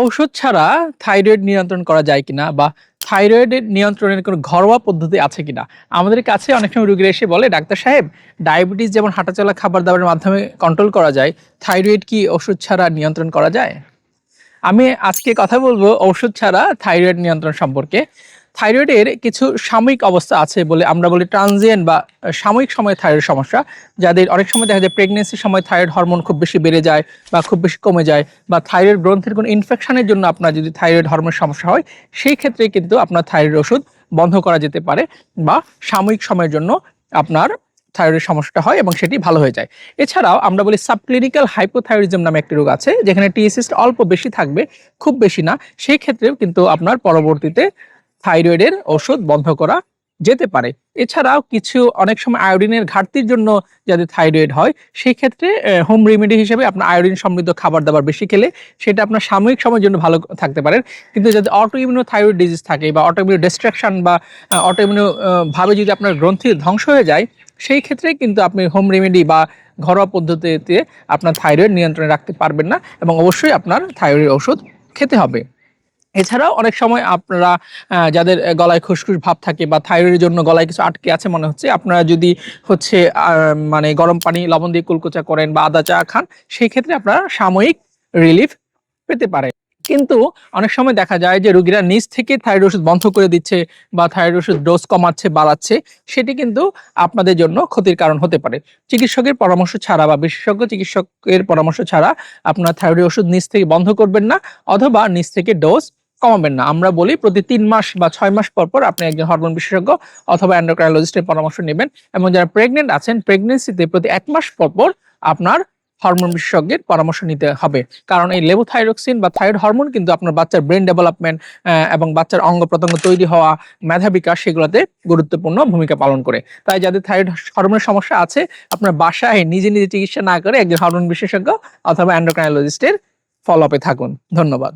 ঔষধ ছাড়া থাইরয়েড নিয়ন্ত্রণ করা যায় কিনা বা থাইরয়েডের নিয়ন্ত্রণের কোনো ঘরোয়া পদ্ধতি আছে কিনা? আমাদের কাছে অনেক সময় রুগীরা এসে বলে, ডাক্তার সাহেব, ডায়াবেটিস যেমন হাঁটাচলা, খাবার দাবারের মাধ্যমে কন্ট্রোল করা যায়, থাইরয়েড কি ওষুধ ছাড়া নিয়ন্ত্রণ করা যায়? আমি আজকে কথা বলব ঔষধ ছাড়া থাইরয়েড নিয়ন্ত্রণ সম্পর্কে। থাইরয়েডের কিছু সাময়িক অবস্থা আছে বলে আমরা বলি ট্রানজিয়েন্ট বা সাময়িক সময়ে থাইরয়েড সমস্যা, যাদের অনেক সময় দেখা যায় প্রেগনেন্সির সময় থাইরয়েড হরমোন খুব বেশি বেড়ে যায় বা খুব বেশি কমে যায় বা থাইরয়েড গ্রন্থের কোনো ইনফেকশনের জন্য আপনার যদি থাইরয়েড হরমোন সমস্যা হয়, সেই ক্ষেত্রে কিন্তু আপনার থাইরয়েড ওষুধ বন্ধ করা যেতে পারে বা সাময়িক সময়ের জন্য আপনার থাইরয়েড সমস্যাটা হয় এবং সেটি ভালো হয়ে যায়। এছাড়াও আমরা বলি সাবক্লিনিক্যাল হাইপোথাইরয়েডিজম নামে একটি রোগ আছে, যেখানে টিএসএস অল্প বেশি থাকবে, খুব বেশি না, সেই ক্ষেত্রেও কিন্তু আপনার পরবর্তীতে থাইরয়েডের ওষুধ বন্ধ করা যেতে পারে। এছাড়াও কিছু অনেক সময় আয়োডিনের ঘাটতির জন্য যাদের থাইরয়েড হয় সেই ক্ষেত্রে হোম রেমেডি হিসেবে আপনার আয়োডিন সমৃদ্ধ খাবার দাবার বেশি খেলে সেটা আপনার সাময়িক সময়ের জন্য ভালো থাকতে পারেন কিন্তু যদি অটোইমিউনো থাইরয়েড ডিজিজ থাকে বা অটোইমিউনো ডিস্ট্রাকশন বা অটোইমিউনো ভাবে যদি আপনার গ্রন্থি ধ্বংস হয়ে যায়, সেই ক্ষেত্রে কিন্তু আপনি হোম রেমেডি বা ঘরোয়া পদ্ধতিতে আপনার থাইরয়েড নিয়ন্ত্রণে রাখতে পারবেন না এবং অবশ্যই আপনার থাইরয়েড ওষুধ খেতে হবে। এছাড়াও অনেক সময় আপনারা যাদের গলায় খুসখুস ভাব থাকে বা থাইরয়েডের জন্য গলায় কিছু আটকে আছে মনে হচ্ছে, আপনারা যদি হচ্ছে মানে গরম পানি, লবণ দিয়ে কুলকুচা করেন বা আদা চা খান সেই ক্ষেত্রে আপনারা সাময়িক রিলিফ পেতে পারে কিন্তু অনেক সময় দেখা যায় যে রুগীরা নিজ থেকে থাইরয়েড ওষুধ বন্ধ করে দিচ্ছে বা থাইরয়েড ওষুধ ডোজ কমাচ্ছে, বাড়াচ্ছে, সেটি কিন্তু আপনাদের জন্য ক্ষতির কারণ হতে পারে। চিকিৎসকের পরামর্শ ছাড়া বা বিশেষজ্ঞ চিকিৎসকের পরামর্শ ছাড়া আপনার থাইরয়েড ওষুধ নিজ থেকে বন্ধ করবেন না, অথবা নিজ থেকে ডোজ কমাবেন না। আমরা বলি প্রতি তিন মাস বা ছয় মাস পর পর আপনি একজন হরমোন বিশেষজ্ঞ অথবা অ্যান্ডোক্রাইনোলজিস্টের পরামর্শ নেবেন এবং যারা প্রেগনেন্ট আছেন প্রেগনেন্সিতে প্রতি এক মাস পর পর আপনার হরমোন বিশেষজ্ঞের পরামর্শ নিতে হবে। কারণ এই লেবু লেবোথাইরক্সিন বা থাইরয়েড হরমোন কিন্তু আপনার বাচ্চার ব্রেন ডেভেলপমেন্ট এবং বাচ্চার অঙ্গ প্রত্যঙ্গ তৈরি হওয়া, মেধা বিকাশ সেগুলোতে গুরুত্বপূর্ণ ভূমিকা পালন করে। তাই যাদের থাইরয়েড হরমোনের সমস্যা আছে, আপনার বাসায় নিজে নিজে চিকিৎসা না করে একজন হরমোন বিশেষজ্ঞ অথবা অ্যান্ডোক্রাইনোলজিস্টের ফলো আপে থাকুন। ধন্যবাদ।